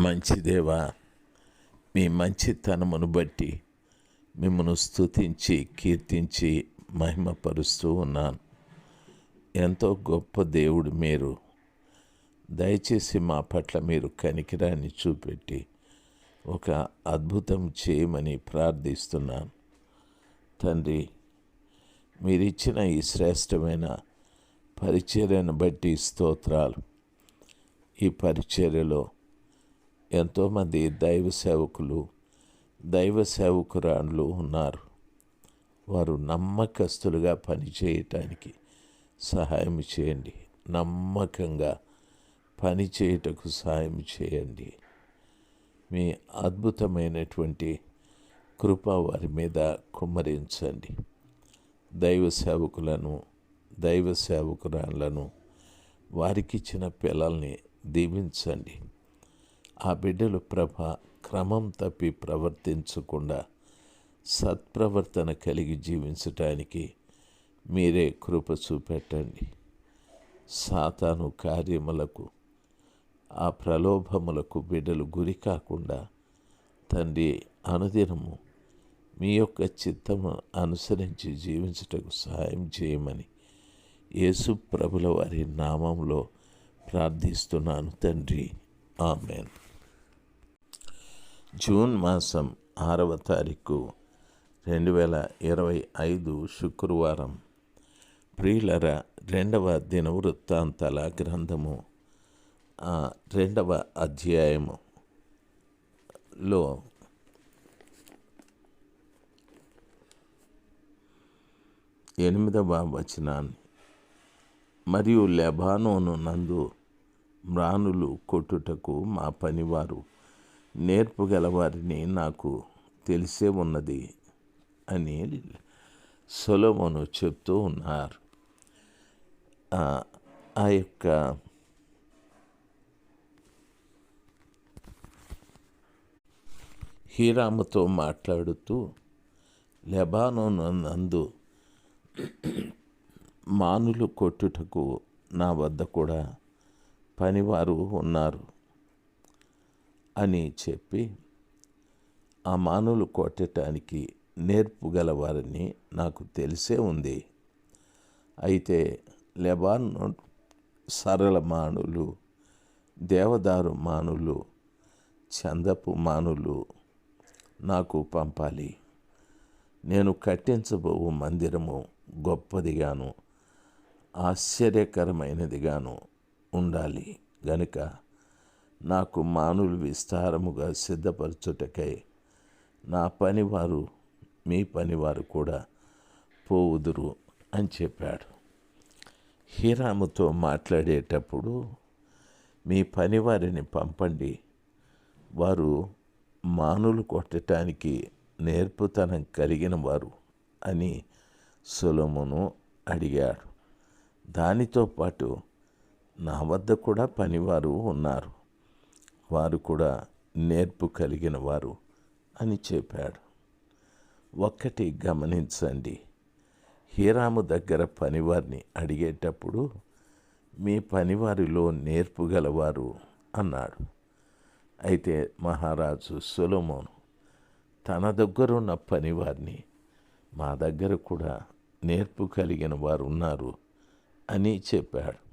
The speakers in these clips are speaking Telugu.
మంచిదేవా? మీ మంచితనమును బట్టి మిమ్మను స్తుతించి కీర్తించి మహిమపరుస్తూ ఉన్నాను. ఎంతో గొప్ప దేవుడు మీరు. దయచేసి మా పట్ల మీరు కనికిరాన్ని చూపెట్టి ఒక అద్భుతం చేయమని ప్రార్థిస్తున్నాను. తండ్రి మీరిచ్చిన ఈ శ్రేష్టమైన పరిచర్యను బట్టి స్తోత్రాలు. ఈ పరిచర్యలో ఎంతోమంది దైవ సేవకులు దైవ సేవకురాళ్ళు ఉన్నారు. వారు నమ్మకస్తులుగా పనిచేయటానికి సహాయం చేయండి. నమ్మకంగా పనిచేయటకు సహాయం చేయండి. మీ అద్భుతమైనటువంటి కృప వారి మీద కుమ్మరించండి. దైవ సేవకులను దైవ సేవకురాళ్ళను వారికిచ్చిన పిల్లల్ని దీవించండి. ఆ బిడ్డలు ప్రభ క్రమం తప్పి ప్రవర్తించకుండా సత్ప్రవర్తన కలిగి జీవించటానికి మీరే కృప చూపెట్టండి. సాతాను కార్యములకు ఆ ప్రలోభములకు బిడ్డలు గురి కాకుండా తండ్రి అనుదినము మీ యొక్క చిత్తము అనుసరించి జీవించుటకు సహాయం చేయమని యేసు ప్రభుల వారి నామంలో ప్రార్థిస్తున్నాను తండ్రి. ఆమెన్. జూన్ మాసం ఆరవ తారీఖు రెండు వేల ఇరవై ఐదు శుక్రవారం. ప్రియులర రెండవ దిన వృత్తాంతాల గ్రంథము ఆ, రెండవ అధ్యాయములో ఎనిమిదవ వచనాన్ని. మరియు లెబానోను నందు మ్రానులు కొట్టుటకు మా పనివారు నేర్పుగలవారిని నాకు తెలిసే ఉన్నది అని సొలమును చెప్తూ ఉన్నారు. ఆ, ఆ యొక్క హీరాముతో మాట్లాడుతూ లెబానోను నందు మానులు కొట్టుటకు నా వద్ద కూడా పనివారు ఉన్నారు. అని చెప్పి ఆ మానులు కొట్టడానికి నేర్పు గలవారని నాకు తెలిసే ఉంది. అయితే లెబాన్ సరళ మానులు దేవదారు మానులు చందపు మానులు నాకు పంపాలి. నేను కట్టించబోవు మందిరము గొప్పదిగాను ఆశ్చర్యకరమైనదిగాను ఉండాలి. గనుక నాకు మానులు విస్తారముగా సిద్ధపరచుటకై నా పనివారు మీ పనివారు కూడా పోవుదురు అని చెప్పాడు. హీరాముతో మాట్లాడేటప్పుడు మీ పనివారిని పంపండి. వారు మానులు కొట్టడానికి నేర్పుతనం కలిగిన వారు అని సులమును అడిగాడు. దానితో పాటు నా వద్ద కూడా పనివారు ఉన్నారు. వారు కూడా నేర్పు కలిగిన వారు అని చెప్పాడు. ఒక్కటి గమనించండి. హీరాము దగ్గర పనివారిని అడిగేటప్పుడు మీ పనివారిలో నేర్పు గలవారు అన్నాడు. అయితే మహారాజు సొలొమోను తన దగ్గరున్న పనివారిని మా దగ్గర కూడా నేర్పు కలిగిన వారు ఉన్నారు అని చెప్పాడు.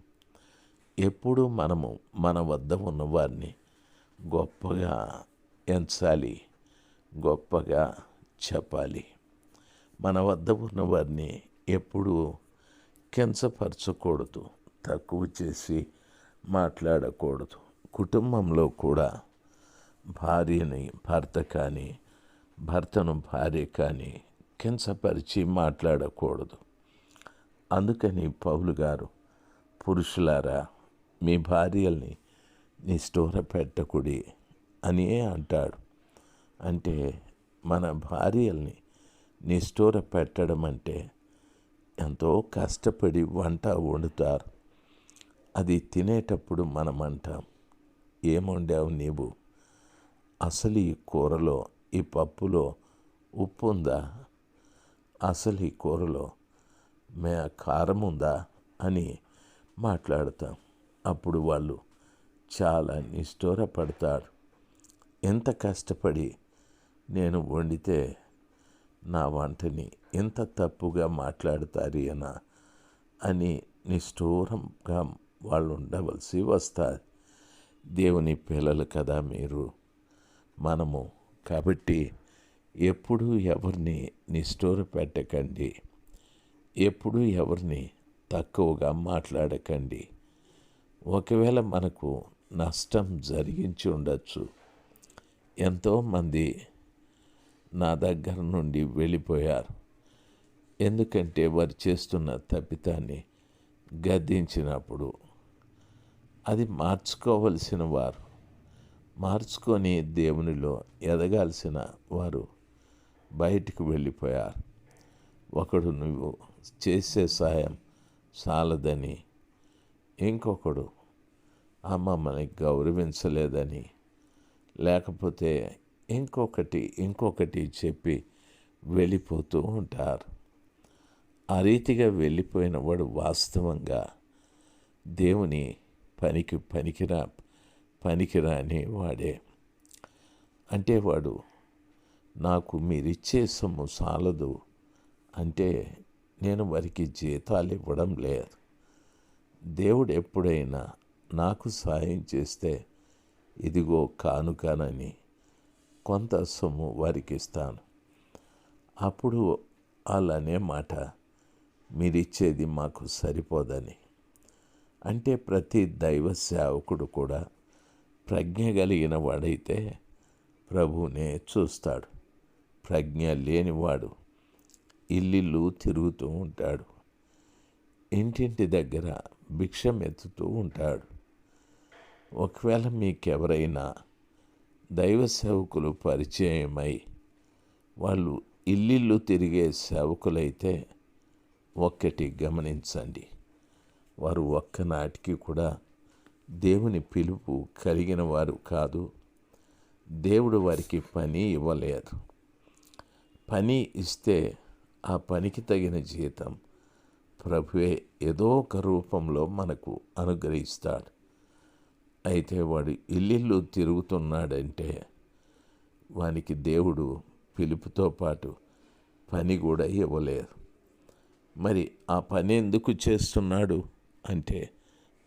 ఎప్పుడు మనము మన వద్ద ఉన్నవారిని గొప్పగా ఎంచాలి గొప్పగా చెప్పాలి. మన వద్ద ఉన్న వారిని ఎప్పుడూ కించపరచకూడదు తక్కువ చేసి మాట్లాడకూడదు. కుటుంబంలో కూడా భార్యని భర్త కానీ భర్తను భార్య కానీ కించపరిచి మాట్లాడకూడదు. అందుకని పౌలు గారు పురుషులారా మీ భార్యల్ని నిష్ఠూర పెట్టకుడి అని అంటాడు. అంటే మన భార్యల్ని నిష్ఠూర పెట్టడం అంటే ఎంతో కష్టపడి వంట వండుతారు. అది తినేటప్పుడు మనం అంటాం ఏముండావు నీవు? అసలు ఈ కూరలో ఈ పప్పులో ఉప్పు ఉందా? అసలు ఈ కూరలో మే కారం ఉందా? అని మాట్లాడతాం. అప్పుడు వాళ్ళు చాలా నిష్ఠూరపడతాడు ఎంత కష్టపడి నేను వండితే నా వంటని ఎంత తప్పుగా మాట్లాడతారు అనా అని నిష్ఠూరంగా వాళ్ళు ఉండవలసి వస్తారు దేవుని పిల్లలు కదా మీరు మనము. కాబట్టి ఎప్పుడు ఎవరిని నిష్ఠూర పెట్టకండి ఎప్పుడు ఎవరిని తక్కువగా మాట్లాడకండి. ఒకవేళ మనకు నష్టం జరిగించి ఉండొచ్చు. ఎంతోమంది నా దగ్గర నుండి వెళ్ళిపోయారు. ఎందుకంటే వారు చేస్తున్న తప్పితాన్ని గద్దించినప్పుడు అది మార్చుకోవలసిన వారు మార్చుకొని దేవునిలో ఎదగాల్సిన వారు బయటికి వెళ్ళిపోయారు. ఒకడు నువ్వు చేసే సాయం చాలదని ఇంకొకడు అమ్మ మమ్మల్ని గౌరవించలేదని. లేకపోతే ఇంకొకటి ఇంకొకటి చెప్పి వెళ్ళిపోతూ ఉంటారు. ఆ రీతిగా వెళ్ళిపోయిన వాడు వాస్తవంగా దేవుని పనికి పనికిరా పనికిరాని వాడే అంటే వాడు నాకు మీరిచ్చే సొమ్ము చాలదు అంటే నేను వారికి జీతాలు ఇవ్వడం లేదు. దేవుడు ఎప్పుడైనా నాకు సాయం చేస్తే ఇదిగో కానుకానని కొంత సొమ్ము వారికి ఇస్తాను అప్పుడు అలానే మాట మీరిచ్చేది మాకు సరిపోదని. అంటే ప్రతి దైవ సేవకుడు కూడా ప్రజ్ఞ కలిగిన వాడైతే ప్రభువునే చూస్తాడు. ప్రజ్ఞ లేనివాడు ఇల్లిల్లు తిరుగుతూ ఉంటాడు. ఇంటింటి దగ్గర భిక్షం ఎత్తుతూ ఉంటాడు. ఒకవేళ మీకెవరైనా దైవ సేవకులు పరిచయమై వాళ్ళు ఇల్లిల్లు తిరిగే సేవకులైతే ఒక్కటి గమనించండి. వారు ఒక్కనాటికి కూడా దేవుని పిలుపు కలిగిన వారు కాదు. దేవుడు వారికి పని ఇవ్వలేదు. పని ఇస్తే ఆ పనికి తగిన జీతం ప్రభువే ఏదో ఒక రూపంలో మనకు అనుగ్రహిస్తాడు. అయితే వాడు ఇల్లిల్లు తిరుగుతున్నాడంటే వానికి దేవుడు పిలుపుతో పాటు పని కూడా ఇవ్వలేదు. మరి ఆ పని ఎందుకు చేస్తున్నాడు అంటే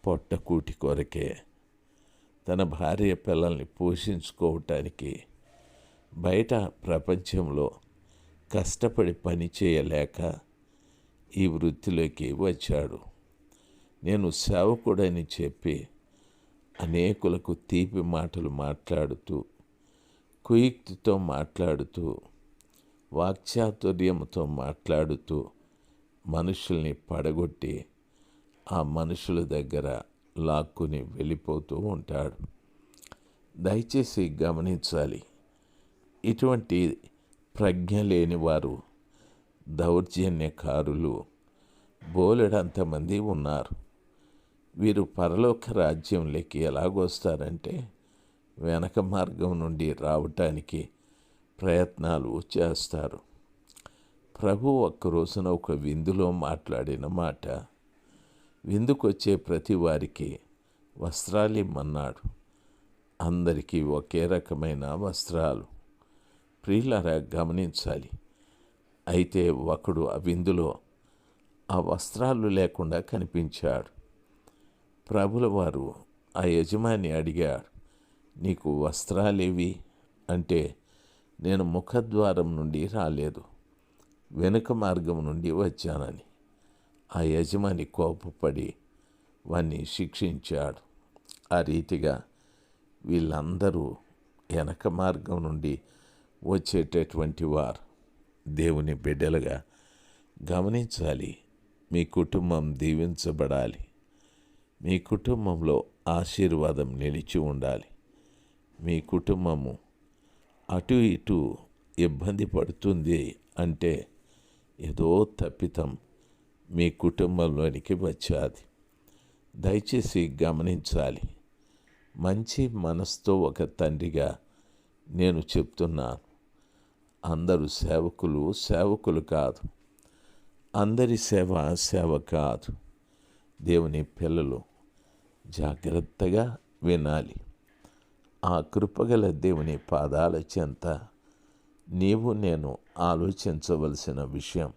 పొట్టకూటి కొరకే తన భార్య పిల్లల్ని పోషించుకోవటానికి బయట ప్రపంచంలో కష్టపడి పని చేయలేక ఈ వృత్తిలోకి వచ్చాడు. నేను సేవకుడని చెప్పి అనేకులకు తీపి మాటలు మాట్లాడుతూ కుయుక్తితో మాట్లాడుతూ వాక్చాతుర్యంతో మాట్లాడుతూ మనుషుల్ని పడగొట్టి ఆ మనుషుల దగ్గర లాక్కుని వెళ్ళిపోతూ ఉంటాడు. దయచేసి గమనించాలి ఇటువంటి ప్రజ్ఞ లేని వారు దౌర్జన్యకారులు బోలెడంతమంది ఉన్నారు. వీరు పరలోక రాజ్యంలోకి ఎలాగొస్తారంటే వెనక మార్గం నుండి రావటానికి ప్రయత్నాలు చేస్తారు. ప్రభు ఒక్క రోజున ఒక విందులో మాట్లాడిన మాట విందుకొచ్చే ప్రతి వారికి వస్త్రాలు ఇమ్మన్నాడు. అందరికీ ఒకే రకమైన వస్త్రాలు. ప్రియులరా గమనించాలి. అయితే ఒకడు ఆ విందులో ఆ వస్త్రాలు లేకుండా కనిపించాడు. ప్రభుల వారు ఆ యజమాని అడిగాడు నీకు వస్త్రాలేవి? అంటే నేను ముఖద్వారం నుండి రాలేదు వెనుక మార్గం నుండి వచ్చానని. ఆ యజమాని కోపపడి వాణ్ణి శిక్షించాడు. ఆ రీతిగా వీళ్ళందరూ వెనక మార్గం నుండి వచ్చేటటువంటి వారు దేవుని బిడ్డలుగా గమనించాలి మీ కుటుంబం దీవించబడాలి. మీ కుటుంబంలో ఆశీర్వాదం నిలిచి ఉండాలి. మీ కుటుంబము అటు ఇటు ఇబ్బంది పడుతుంది అంటే ఏదో తప్పితం మీ కుటుంబంలోనికి వచ్చాది. దయచేసి గమనించాలి. మంచి మనస్తో ఒక తండ్రిగా నేను చెప్తున్నాను. అందరూ సేవకులు సేవకులు కాదు. అందరి సేవ సేవ కాదు. దేవుని పిల్లలు జాగ్రత్తగా వినాలి. ఆ కృపగల దేవుని పాదాల చెంత నీవు నేను ఆలోచించవలసిన విషయం.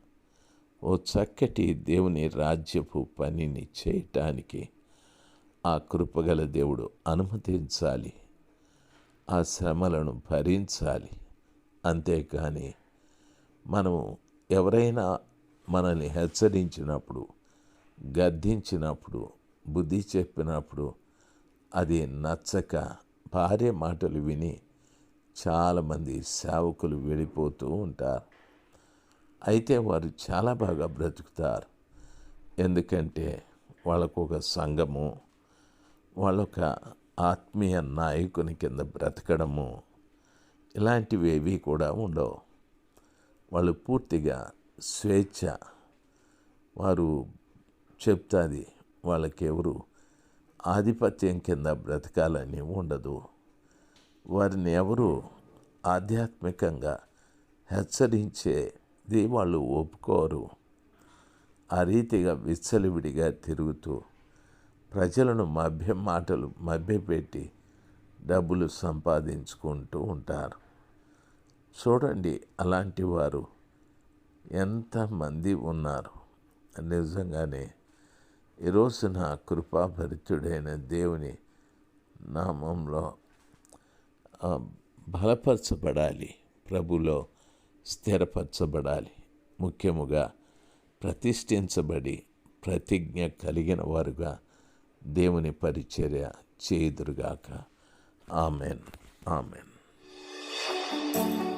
ఓ చక్కటి దేవుని రాజ్యపు పనిని చేయటానికి ఆ కృపగల దేవుడు అనుమతించాలి. ఆ శ్రమలను భరించాలి. అంతేకాని మనము ఎవరైనా మనల్ని హెచ్చరించినప్పుడు గద్దించినప్పుడు బుద్ధి చెప్పినప్పుడు అది నచ్చక భార్య మాటలు విని చాలామంది సేవకులు వెళ్ళిపోతూ ఉంటారు. అయితే వారు చాలా బాగా బ్రతుకుతారు. ఎందుకంటే వాళ్ళకు ఒక సంఘము వాళ్ళొక ఆత్మీయ నాయకుని కింద బ్రతకడము ఇలాంటివి ఏవి కూడా ఉండవు. వాళ్ళు పూర్తిగా స్వేచ్ఛ. వారు చెప్తాది వాళ్ళకెవరు ఆధిపత్యం కింద బ్రతకాలని ఉండదు. వారిని ఎవరు ఆధ్యాత్మికంగా హెచ్చరించేది వాళ్ళు ఒప్పుకోరు. ఆ రీతిగా విచ్చలివిడిగా తిరుగుతూ ప్రజలను మభ్య మాటలు మభ్యపెట్టి డబ్బులు సంపాదించుకుంటూ ఉంటారు. చూడండి అలాంటి వారు ఎంతమంది ఉన్నారు. నిజంగానే ఈ రోజున కృపాభరితుడైన దేవుని నామంలో బలపరచబడాలి ప్రభులో స్థిరపరచబడాలి. ముఖ్యముగా ప్రతిష్ఠించబడి ప్రతిజ్ఞ కలిగిన వారుగా దేవుని పరిచర్య చేదురుగాక ఆమెన్. ఆమెన్.